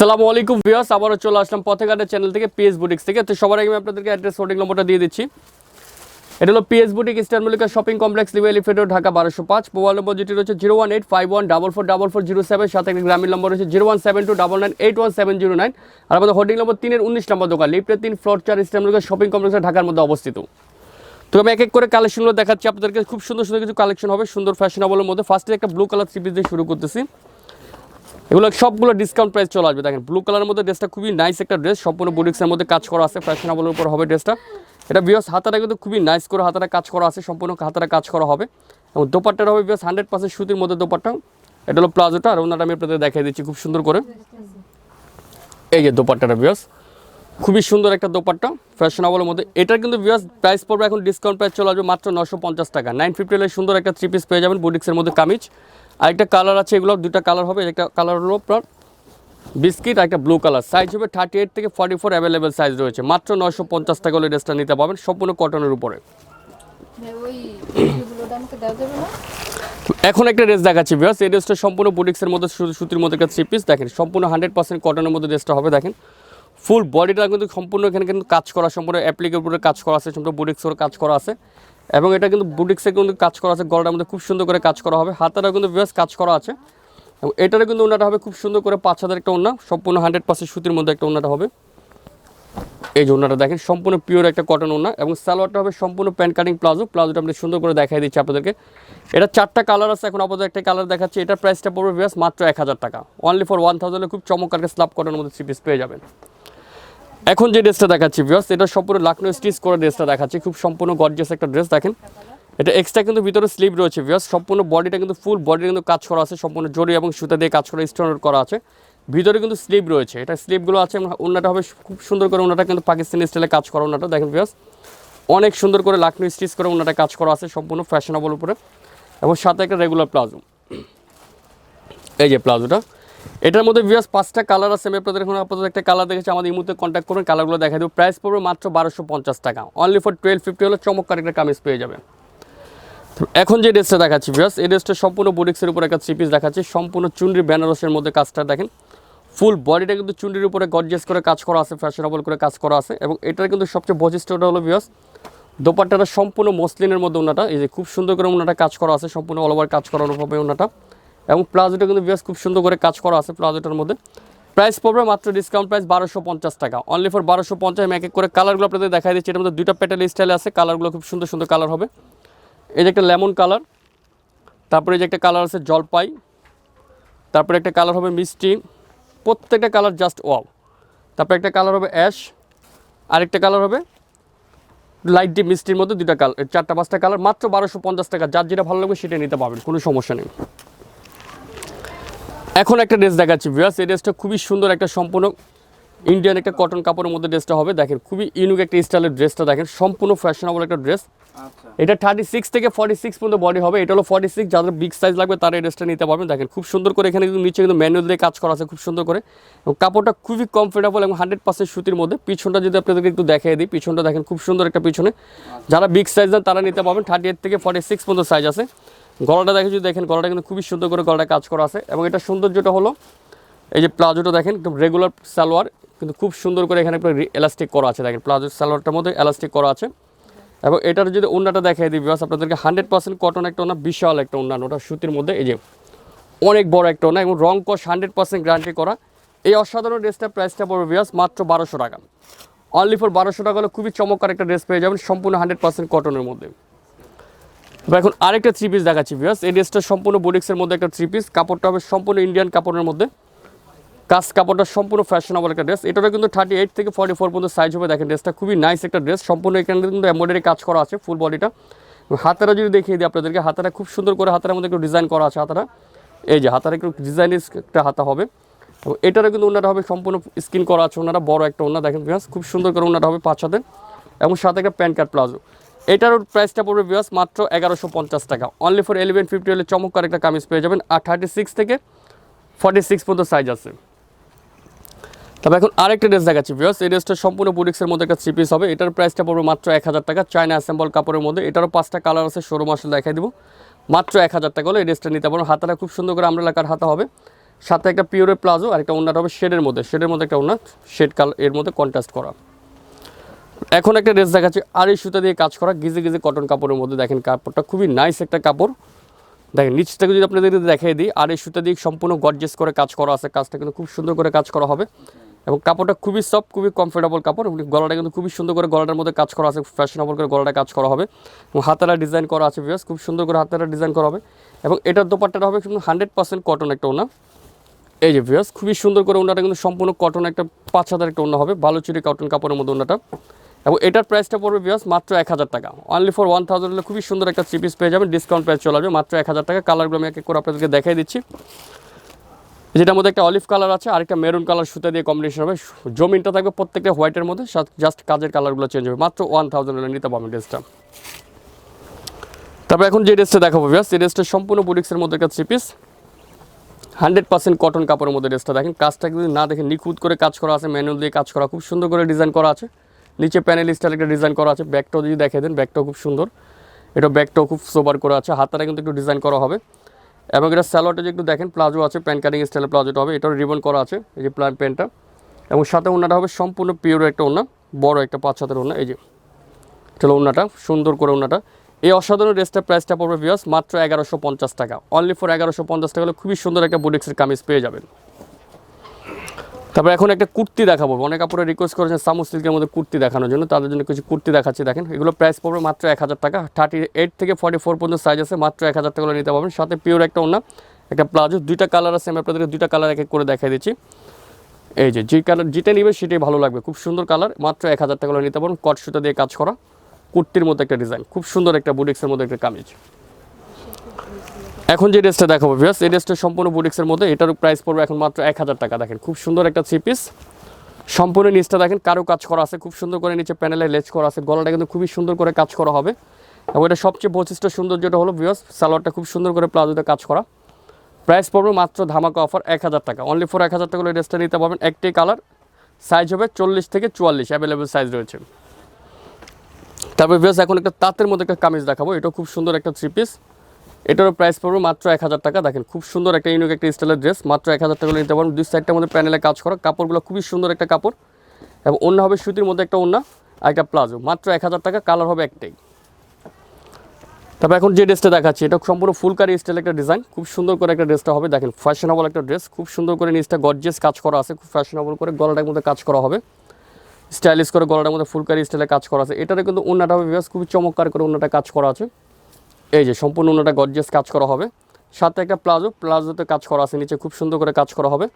আসসালামু আলাইকুম ভিউয়ার্স, আবারও চলে আসলাম পথেঘাটের চ্যানেল থেকে পিএস বুটিক্স থেকে। তো সবার আগে আমি আপনাদেরকে অ্যাড্রেস হোল্ডিং নম্বরটা দিয়ে দিচ্ছি। এটা হলো PS boutique Eastern Mallika shopping complex লিভে elephant Dhaka বারোশো পাঁচ। মোবাইল নম্বর যেটি রয়েছে zero one eight five one double four double four zero seven সাথে একটা গ্রামীণ নম্বর রয়েছে zero one seven two double nine eight one seven zero nine আর আমাদের holding number তিনের উনিশ নম্বর দোকান লিফটের তিন ফ্লোর চার ইস্টার্ন মল্লিকা শপিং কমপ্লেক্স ঢাকার মধ্যে অবস্থিত। তো আমি এক এক করে কালেকশনগুলো দেখাচ্ছি, আপনাদেরকে খুব সুন্দর সুন্দর কিছু কালেকশন হবে, সুন্দর ফ্যাশনেবলের মধ্যে। ফার্স্টে একটা ব্লু কালার থ্রি পিস দিয়ে শুরু করতেছি। এগুলো সবগুলো ডিসকাউন্ট প্রাইস চলে আসবে। দেখেন ব্লু কালারের মধ্যে ড্রেসটা খুবই নাইস একটা ড্রেস সম্পূর্ণ বুটিক্সের মধ্যে কাজ করা আছে ফ্যাশনেবলের উপর হবে ড্রেসটা এটা বিয়স হাতাটা কিন্তু খুবই নাইস করে হাতাটা কাজ করা আছে, সম্পূর্ণ হাতাটা কাজ করা হবে। এবং দোপাট্টাটা হবে বিয়স হান্ড্রেড পার্সেন্ট সুতির মধ্যে দোপাট্টা। এটা হলো প্লাজোটা, আর ওনাটা আমি আপনাদের দেখিয়ে দিচ্ছি খুব সুন্দর করে। এই যে দোপাট্টাটা বিয়স খুবই সুন্দর একটা দোপাট্টা ফ্যাশনেবলের মধ্যে। এটার কিন্তু বিয়াস প্রাইস পড়বে এখন ডিসকাউন্ট প্রাইস চলে আসবে মাত্র নশো পঞ্চাশ টাকা। নাইন ফিফটি সুন্দর একটা থ্রি পিস পেয়ে যাবেন বুটিক্সের মধ্যে কামিজ। আরেকটা কালার আছে এগুলো দুটা কালার হবে একটা কালার হলো আপনার বিস্কিট আর একটা ব্লু কালার সাইজ হবে থার্টি এইট থেকে ফর্টি ফোর অ্যাভেলেবেল সাইজ রয়েছে। মাত্র নশো পঞ্চাশ টাকা হলে ড্রেসটা নিতে পাবেন সম্পূর্ণ কটনের উপরে। এখন একটা ড্রেস দেখাচ্ছি বিয়াস এই ড্রেসটা সম্পূর্ণ বুটিক্সের মধ্যে সুতির মধ্যে একটা থ্রি পিস দেখেন সম্পূর্ণ হান্ড্রেড পার্সেন্ট কটনের মধ্যে ড্রেসটা হবে দেখেন। ফুল বডিটা কিন্তু সম্পূর্ণ এখানে কিন্তু কাজ করা, সম্পূর্ণ অ্যাপ্লিকের উপরে কাজ করা আছে, সম্পূর্ণ বুটিক্সের কাজ করা আছে। এবং এটা কিন্তু বুটিক্সে কিন্তু কাজ করা আছে গলাটার মধ্যে খুব সুন্দর করে কাজ করা হবে। হাতাটা কিন্তু বেশ কাজ করা আছে। এবং এটারও কিন্তু ওনাটা হবে খুব সুন্দর করে পাঁচ হাজার একটা ওনা সম্পূর্ণ হান্ড্রেড পার্সেন্ট সুতির মধ্যে একটা ওনাটা হবে। এই যে ওনাটা দেখেন, সম্পূর্ণ পিওর একটা কটন ওনা এবং সালোয়ারটা হবে সম্পূর্ণ প্যান্ট কাটিং প্লাজো। প্লাজোটা আপনি সুন্দর করে দেখাই দিচ্ছি আপনাদেরকে। এটা চারটা কালার আছে, এখন আপাতত একটা কালার দেখাচ্ছি। এটার প্রাইসটা পড়বে বেশ মাত্র এক হাজার টাকা। অনলি ফর ওয়ান থাউজেন্ডে খুব চমৎকার স্ল্যাব কটনের মধ্যে থ্রি পিস পেয়ে যাবেন। এখন যে ড্রেসটা দেখাচ্ছি বিয়াস এটা সম্পূর্ণ লাকনো স্টিচ করে ড্রেসটা দেখাচ্ছি। খুব সম্পূর্ণ গর্জিয়াস একটা ড্রেস দেখেন। এটা এক্সট্রা কিন্তু ভিতরে স্লিভ রয়েছে বিয়াস সম্পূর্ণ বডিটা কিন্তু ফুল বডি কিন্তু কাজ করা আছে, সম্পূর্ণ জড়ি এবং সুতা দিয়ে কাজ করা স্টোন করা আছে। ভিতরে কিন্তু স্লিভ রয়েছে, এটা স্লিভগুলো আছে ওনাটা হবে খুব সুন্দর করে ওনাটা কিন্তু পাকিস্তানি স্টাইলে কাজ করা ওনাটা দেখেন বিয়াস অনেক সুন্দর করে লাকনো স্টিচ করে ওনাটা কাজ করা আছে, সম্পূর্ণ ফ্যাশনেবল উপরে। এবং সাথে একটা রেগুলার প্লাজো। এই যে প্লাজোটা। এটার মধ্যে ভিউয়ার্স পাঁচটা কালার আছে। আমি আপনাদের এখন আপাতত একটা কালার দেখেছি, আমাদের এই মুহূর্তে কন্ট্যাক্ট করুন কালারগুলো দেখা দেবো। প্রাইস পড়বে মাত্র বারোশো পঞ্চাশ টাকা। অনলি ফর টুয়েলভ ফিফটি হলে চমৎকার একটা কামিজ পেয়ে যাবে। এখন যে ড্রেসটা দেখাচ্ছি ভিউয়ার্স এই ড্রেসটা সম্পূর্ণ বুটিক্সের উপর একটা থ্রি দেখাচ্ছি। সম্পূর্ণ চুনরি বেনারসের মধ্যে কাজটা দেখেন। ফুল বডিটা কিন্তু চুনরির উপরে গর্জিয়াস করে কাজ করা আছে ফ্যাশনেবল করে কাজ করা আছে এবং এটার কিন্তু সবচেয়ে বৈশিষ্ট্যটা হলো ভিউয়ার্স দোপাট্টাটা সম্পূর্ণ মসলিনের মধ্যে ওনাটা, এই যে খুব সুন্দর করে ওনাটা কাজ করা আছে, সম্পূর্ণ অল ওভার কাজ করানো হবে ওনাটা। এবং প্লাজোটা কিন্তু বেশ খুব সুন্দর করে কাজ করা আছে প্লাজোটার মধ্যে। প্রাইস পড়বে মাত্র ডিসকাউন্ট প্রাইস বারোশো পঞ্চাশ টাকা। অনলি ফর বারোশো পঞ্চাশ, আমি এক এক করে কালারগুলো আপনাদের দেখাই দিচ্ছি। এর মধ্যে দুইটা প্যাটেল স্টাইল আছে কালারগুলো খুব সুন্দর সুন্দর কালার হবে। এই যে একটা লেমন কালার তারপরে এই যে একটা কালার আছে জলপাই, তারপরে একটা কালার হবে মিষ্টি, প্রত্যেকটা কালার জাস্ট ওয়াও তারপরে একটা কালার হবে অ্যাশ আরেকটা কালার হবে লাইট ডিপ মিষ্টির মধ্যে দুটা কালার চারটা পাঁচটা কালার মাত্র বারোশো পঞ্চাশ টাকা। যার যেটা ভালো লাগবে সেটা নিতে পারবেন, কোনো সমস্যা নেই। এখন একটা ড্রেস দেখাচ্ছি ভিউয়ার্স এই ড্রেসটা খুবই সুন্দর একটা সম্পূর্ণ ইন্ডিয়ান একটা কটন কাপড়ের মধ্যে ড্রেসটা হবে। দেখেন খুবই ইউনিক একটা স্টাইলের ড্রেসটা দেখেন সম্পূর্ণ ফ্যাশনেবল একটা ড্রেস এটা থার্টি সিক্স থেকে ফর্টি সিক্স পর্যন্ত বডি হবে এটা হলো ফর্টি সিক্স যাদের বিগ সাইজ লাগবে তারা এই ড্রেসটা নিতে পারবেন। দেখেন খুব সুন্দর করে এখানে কিন্তু নিচে কিন্তু ম্যানুয়াল দিয়ে কাজ করা আছে খুব সুন্দর করে। এবং কাপড়টা খুবই কমফোর্টেবল এবং হান্ড্রেড পার্সেন্ট সুতির মধ্যে। পিছনটা যদি আপনাদেরকে একটু দেখিয়ে দিই পিছনটা দেখেন খুব সুন্দর একটা পিছনে। যারা বিগ সাইজ দেন তারা নিতে পারবেন। থার্টি এইট থেকে ফর্টি সিক্স পর্যন্ত সাইজ আছে। গলাটা দেখে যদি দেখেন, গলাটা কিন্তু খুবই সুন্দর করে গলাটা কাজ করা আছে এবং এটা সৌন্দর্যটা হলো এই যে প্লাজোটা দেখেন, একদম রেগুলার সালোয়ার, কিন্তু খুব সুন্দর করে এখানে একটা এলাস্টিক করা আছে। দেখেন প্লাজো সালোয়ারটার মধ্যে এলাস্টিক করা আছে। এবং এটার যদি ওনাটা দেখাই দিই বাস আপনাদেরকে হান্ড্রেড পার্সেন্ট কটন একটা ওনা বিশাল একটা অন্যান্য ওটা সুতির মধ্যে, এই যে অনেক বড় একটা ওনা এবং রং কস হান্ড্রেড পার্সেন্ট গ্যারান্টি করা। এই অসাধারণ ড্রেসটা প্রাইসটা পড়বে বিয়াস মাত্র বারোশো টাকা। অনলি ফর বারোশো টাকা হলে খুবই চমৎকার একটা ড্রেস পেয়ে যাবেন, সম্পূর্ণ হান্ড্রেড পার্সেন্ট কটনের মধ্যে। এখন আরেকটা থ্রি পিস দেখাচ্ছি বিয়াস এই ড্রেসটা সম্পূর্ণ বুটিক্সের মধ্যে একটা থ্রি পিস কাপড়টা হবে সম্পূর্ণ ইন্ডিয়ান কাপড়ের মধ্যে। কাজ কাপড়টা সম্পূর্ণ ফ্যাশনেবল একটা ড্রেস এটারও কিন্তু থার্টি এইট থেকে ফর্টি ফোর পর্যন্ত সাইজ হবে। দেখেন ড্রেসটা খুবই নাইস একটা ড্রেস সম্পূর্ণ এখানে কিন্তু এমব্রয়ডারি কাজ করা আছে ফুল বডিটা হাতারা যদি দেখিয়ে দিই আপনাদেরকে, হাতারা খুব সুন্দর করে হাতার মধ্যে একটু ডিজাইন করা আছে হাতারা। এই যে, হাতারা একটু ডিজাইনের একটা হাতা হবে। এবং এটারও কিন্তু ওনারা হবে সম্পূর্ণ স্কিন করা আছে। ওনারা বড় একটা ওনা। দেখেন খুব সুন্দর করে ওনারা হবে পাঁচ হাতের এবং সাথে একটা প্যান্ট কার্ড প্লাজো। এটারও প্রাইসটা পড়বে বিয়াস মাত্র এগারোশো পঞ্চাশ টাকা। অনলি ফর এলেভেন ফিফটি হলে চমৎকার একটা কামিজ পেয়ে যাবেন। আর থার্টি সিক্স থেকে ফর্টি সিক্স পর্যন্ত সাইজ আছে। তবে এখন আরেকটা ড্রেস দেখাচ্ছি ভিউয়ার্স এই ড্রেসটা সম্পূর্ণ বুটিক্সের মধ্যে একটা থ্রি পিস হবে। এটার প্রাইসটা পড়বে মাত্র এক হাজার টাকা। চায়না অ্যাসেম্বল কাপড়ের মধ্যে। এটারও পাঁচটা কালার আছে শোরুম আসলে দেখাই দিব। মাত্র এক হাজার টাকা হলে এই ড্রেসটা নিতে পারব হাতাটা খুব সুন্দর করে আমরা এলাকার হাতা হবে। সাথে একটা পিওরের প্লাজো আর একটা ওনাটা হবে শেডের মধ্যে। শেডের মধ্যে একটা ওনার শেড কালারের মধ্যে কন্ট্রাস্ট করা। এখন একটা ড্রেস দেখাচ্ছি, আড়াই সুতা দিয়ে কাজ করা, গিজে গিজে কটন কাপড়ের মধ্যে দেখেন কাপড়টা খুবই নাইস একটা কাপড়। দেখেন নিচ থেকে যদি আপনাদের দেখিয়ে দিই, আড়াই সুতা দিয়ে সম্পূর্ণ গর্জেস করে কাজ করা আছে, কাজটা কিন্তু খুব সুন্দর করে কাজ করা হবে। এবং কাপড়টা খুবই সফট খুবই কমফোর্টেবল কাপড় গলাটা কিন্তু খুবই সুন্দর করে গলাটার মধ্যে কাজ করা আছে ফ্যাশনেবল করে গলাটা কাজ করা হবে। এবং হাতারা ডিজাইন করা আছে বিয়াস খুব সুন্দর করে হাতারা ডিজাইন করা হবে। এবং এটার দোপাট্টাটা হবে হান্ড্রেড পার্সেন্ট কটন একটা ওনা এই যে ভিয়াস খুবই সুন্দর করে ওনাটা কিন্তু সম্পূর্ণ কটন একটা, পাঁচ হাজার একটা ওনা হবে, বালুচুরি কটন কাপড়ের মধ্যে ওনাটা এবং এটার প্রাইসটা পড়বে বিয়াস মাত্র এক হাজার টাকা। অনলি ফর ওয়ান থাউজেন্ড হলে খুবই সুন্দর একটা থ্রি পিস পেয়ে যাবেন ডিসকাউন্ট প্রাইস চলে আসবে, মাত্র এক হাজার টাকা। কালারগুলো আমি এক করে আপনাদেরকে দেখাই দিচ্ছি। যেটার মধ্যে একটা অলিভ কালার আছে আর একটা মেরুন কালার সুতা দিয়ে কম্বিনেশন হবে। জমিনটা থাকবে প্রত্যেকটা হোয়াইটের মধ্যে জাস্ট কাজের কালারগুলো চেঞ্জ হবে। মাত্র ওয়ান থাউজেন্ড হলে নিতে পারবেন ড্রেসটা তারপর এখন যে ড্রেসটা দেখাবো বিয়াস এই ড্রেসটা সম্পূর্ণ বুটিক্সের মধ্যে একটা three piece hundred percent cotton কাপড়ের মধ্যে ড্রেসটা দেখেন। কাজটা যদি না দেখেন নিখুঁত করে কাজ করা আছে ম্যানুয়াল দিয়ে কাজ করা, খুব সুন্দর করে ডিজাইন করা আছে। নিচে প্যানেল স্টাইল একটা ডিজাইন করা আছে। ব্যাগটাও যদি দেখে দেন ব্যাগটাও খুব সুন্দর। এটা ব্যাগটাও খুব সোবার করা আছে। হাতাটা কিন্তু একটু ডিজাইন করা হবে। এবং এটা স্যালোয়ারটা যে একটু দেখেন প্লাজো আছে প্যান কাটিং স্টাইলের প্লাজোটা হবে। এটাও রিবন করা আছে, এই যে প্লান প্যান্টটা এবং সাথে ওনাটা হবে সম্পূর্ণ পিওর একটা ওনা বড় একটা পাঁচ হাতের ওনা এই যে। চলো ওনাটা সুন্দর করে ওনাটা এই অসাধারণ ড্রেসটার প্রাইসটা পড়বে বিয়াস মাত্র এগারোশো পঞ্চাশ টাকা। অনলি ফর এগারোশো পঞ্চাশ টাকা হলে খুবই সুন্দর একটা বুটিক্সের কামিজ পেয়ে যাবেন। তারপর এখন একটা কুর্তি দেখাবো। অনেক আপুরে রিকোয়েস্ট করেছেন সামু সিল্কের মধ্যে কুর্তি দেখানোর জন্য। তাদের জন্য কিছু কুর্তি দেখাচ্ছি, দেখেন। এগুলো প্রাইস পড়বে মাত্র এক হাজার টাকা। থার্টি এইট থেকে ফর্টি ফোর পর্যন্ত সাইজ আছে, মাত্র এক হাজার টাকা নিতে পারবেন। সাথে পিওর একটা ওনা একটা প্লাজো। দুইটা কালার আছে, আমি আপনাদেরকে দুইটা কালার এক করে দেখাই দিচ্ছি। এই যে যে কালার যেটা নিবে সেটাই ভালো লাগবে। খুব সুন্দর কালার মাত্র এক হাজার টাকা নিতে পারবেন। কট সুতা দিয়ে কাজ করা, কুর্তির মধ্যে একটা ডিজাইন খুব সুন্দর একটা বুটিক্সের মধ্যে একটা কামিজ। এখন যে ড্রেসটা দেখাবো ভিউয়ার্স এই ড্রেসটা সম্পূর্ণ বুটিক্সের মধ্যে। এটার প্রাইস পড়বে এখন মাত্র এক হাজার টাকা। দেখেন, খুব সুন্দর একটা থ্রি পিস সম্পূর্ণ নিচটা দেখেন, কারও কাজ করা আছে, খুব সুন্দর করে নিচে প্যানেলে লেজ করা আছে। গলাটা কিন্তু খুবই সুন্দর করে কাজ করা হবে। এবং এটা সবচেয়ে বৈশিষ্ট্য সৌন্দর্যটা হলো ভিউয়ার্স সালোয়ারটা খুব সুন্দর করে প্লাজোতে কাজ করা। প্রাইস পড়বে মাত্র ধামাকা অফার এক হাজার টাকা। অনলি ফর এক হাজার টাকা ড্রেসটা নিতে পারবেন। একটি কালার সাইজ হবে চল্লিশ থেকে চুয়াল্লিশ অ্যাভেলেবেল সাইজ রয়েছে। তারপর ভিউয়ার্স এখন একটা তাঁতের মধ্যে একটা কামিজ দেখাবো। এটা খুব সুন্দর একটা থ্রি পিস এটারও প্রাইস পড়বে মাত্র এক হাজার টাকা। দেখেন, খুব সুন্দর একটা ইউনিক একটা স্টাইলের ড্রেস মাত্র এক হাজার টাকা নিতে পারবেন। দুই সাইডটার মধ্যে প্যানেলে কাজ করা। কাপড়গুলো খুবই সুন্দর একটা কাপড়। এবং অন্য হবে সুতির মধ্যে একটা অন্য একটা প্লাজো। মাত্র এক হাজার টাকা কালার হবে একটাই। তারপর এখন যে ড্রেসটা দেখাচ্ছি, এটা সম্পূর্ণ ফুলকারি স্টাইল একটা ডিজাইন খুব সুন্দর করে একটা ড্রেসটা হবে। দেখেন ফ্যাশনেবল একটা ড্রেস খুব সুন্দর করে নিচটা গর্জেস কাজ করা আছে। খুব ফ্যাশনেবল করে গলাটার মধ্যে কাজ করা হবে। স্টাইলিশ করে গলাটার মধ্যে ফুলকারি স্টাইলে কাজ করা আছে। এটাতে কিন্তু অন্যটা হবে বেশ খুবই চমৎকার করে অন্যটা কাজ করা আছে। এই যে সম্পূর্ণ অন্যটা গর্জেস কাজ করা হবে। সাথে একটা প্লাজো প্লাজোতে কাজ করা আছে নিচে খুব সুন্দর করে কাজ করা হবে।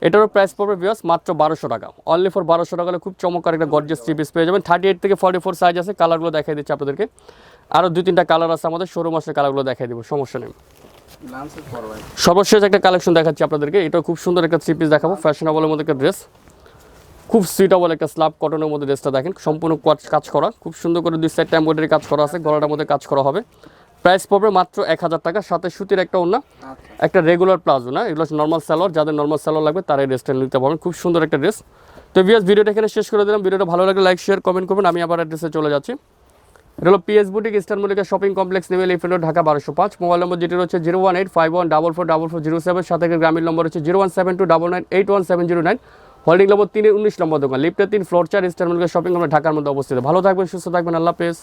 এটারও প্রাইস পড়বে বিয়াস মাত্র বারোশো টাকা। অনলি ফর বারোশো টাকা হলে খুব চমৎকার একটা গর্জেস থ্রি পিস পেয়ে যাবেন। থার্টি এইট থেকে ফর্টি ফোর সাইজ আছে কালারগুলো দেখাই দিচ্ছি আপনাদেরকে। আরও দুই তিনটা কালার আছে আমাদের শোরুম আসলে কালারগুলো দেখাই দেবো সমস্যা নেই। সর্বশেষ একটা কালেকশন দেখাচ্ছি আপনাদেরকে। এটা খুব সুন্দর একটা থ্রি পিস দেখাবো ফ্যাশনেবলের মধ্যে একটা ড্রেস খুব সুইটেবল একটা স্ল্যাব কটনের মধ্যে ড্রেসটা দেখেন। সম্পূর্ণ কাজ- কাজ করা খুব সুন্দর করে দুই সাইডটা এমব্রয়ডারি কাজ করা আছে গলাটার মধ্যে কাজ করা হবে। প্রাইস পড়বে মাত্র এক হাজার টাকা। সাথে সুতির একটা ওনা একটা রেগুলার প্লাজো না এগুলো নর্মাল স্যালোয়ার যাদের নর্মাল স্যালোয়ার লাগবে তারা এই ড্রেসটা নিতে পারবেন। খুব সুন্দর একটা ড্রেস তো ভিয়াস ভিডিওটা এখানে শেষ করে দিলাম। ভিডিওটা ভালো লাগলে লাইক শেয়ার কমেন্ট করবেন। আমি আবার অ্যাড্রেসে চলে যাচ্ছি। এটা হলো PS boutique Eastern Mallika shopping complex নেমে লিফেন্ড ঢাকা বারোশো পাঁচ। মোবাইল নম্বর যেটি রয়েছে zero one eight five one double four double four zero seven সাথে গ্রামীণ নম্বর হচ্ছে zero one seven two double nine eight one seven zero nine holding number তিনের উনিশ নম্বর দোকান। লিফটের তিন ফ্লোর চার ইস্টার্ন মল্লিকা শপিং কমপ্লেক্স ঢাকার মধ্যে অবস্থিত। ভালো থাকবেন সুস্থ থাকবেন। আল্লাহ হাফেজ।